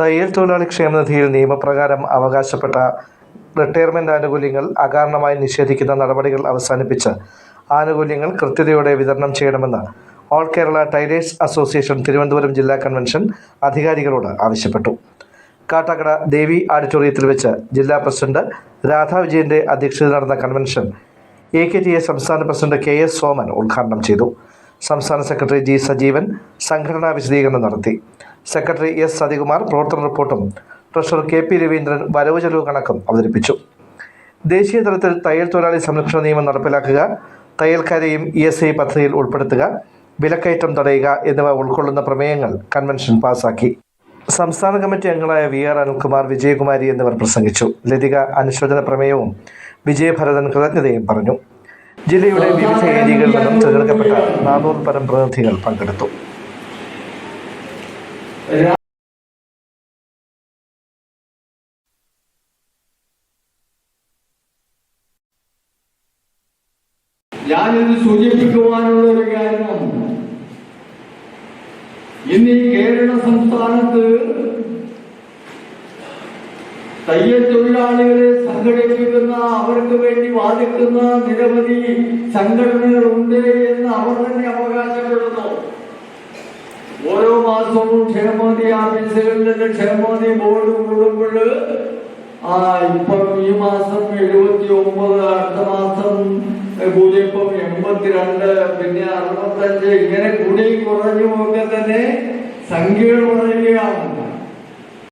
തയ്യൽ തൊഴിലാളി ക്ഷേമനിധിയിൽ നിയമപ്രകാരം അവകാശപ്പെട്ട റിട്ടയർമെന്റ് ആനുകൂല്യങ്ങൾ അകാരണമായി നിഷേധിക്കുന്ന നടപടികൾ അവസാനിപ്പിച്ച് ആനുകൂല്യങ്ങൾ കൃത്യതയോടെ വിതരണം ചെയ്യണമെന്ന് all Kerala tailors association Thiruvananthapuram ജില്ലാ കൺവെൻഷൻ അധികാരികളോട് ആവശ്യപ്പെട്ടു. കാട്ടാക്കട ദേവി ഓഡിറ്റോറിയത്തിൽ വെച്ച് ജില്ലാ പ്രസിഡന്റ് രാധാ വിജയന്റെ അധ്യക്ഷതയിൽ നടന്ന convention A K T A സംസ്ഥാന പ്രസിഡന്റ് കെ എസ് സോമൻ ഉദ്ഘാടനം ചെയ്തു. സംസ്ഥാന സെക്രട്ടറി ജി സജീവൻ സംഘടനാ വിശദീകരണം നടത്തി. സെക്രട്ടറി എസ് സതികുമാർ പ്രവർത്തന റിപ്പോർട്ടും ട്രഷറർ കെ പി രവീന്ദ്രൻ വരവ് ചെലവ് കണക്കും അവതരിപ്പിച്ചു. ദേശീയ തലത്തിൽ തയ്യൽ തൊഴിലാളി സംരക്ഷണ നിയമം നടപ്പിലാക്കുക തയ്യൽക്കാരെയും ഇ എസ് ഐ പദ്ധതിയിൽ ഉൾപ്പെടുത്തുക വിലക്കയറ്റം തടയുക എന്നിവ ഉൾക്കൊള്ളുന്ന പ്രമേയങ്ങൾ കൺവെൻഷൻ പാസാക്കി. സംസ്ഥാന കമ്മിറ്റി അംഗങ്ങളായ വി ആർ അനിൽകുമാർ വിജയകുമാരി എന്നിവർ പ്രസംഗിച്ചു. ലതിക അനുശോചന പ്രമേയവും വിജയഭരതൻ കൃതജ്ഞതയും പറഞ്ഞു. ജില്ലയുടെ വിവിധ ഏരിയകളിൽ നിന്നും തിരഞ്ഞെടുക്കപ്പെട്ട നാനൂറ് പരം പ്രതിനിധികൾ പങ്കെടുത്തു. ഞാനിത് സൂചിപ്പിക്കുവാനുള്ള ഒരു കാരണം. ഇന്ന് ഈ കേരള സംസ്ഥാനത്ത് തയ്യൽ തൊഴിലാളികളെ സംഘടിപ്പിക്കുന്ന അവർക്ക് വേണ്ടി വാദിക്കുന്ന നിരവധി സംഘടനകളുണ്ട് എന്ന് അവർ തന്നെ അവകാശപ്പെടുന്നു. ഓരോ മാസവും ക്ഷേമനിധി ഓഫീസുകളിൽ ബോർഡ് ആ ഇപ്പം ഈ മാസം എഴുപത്തി ഒമ്പത് അടുത്ത മാസം കൂടിയപ്പം എൺപത്തിരണ്ട് പിന്നെ അറുപത്തഞ്ച് ഇങ്ങനെ കൂടി കുറഞ്ഞു പോകെ തന്നെ സംഖ്യകൾ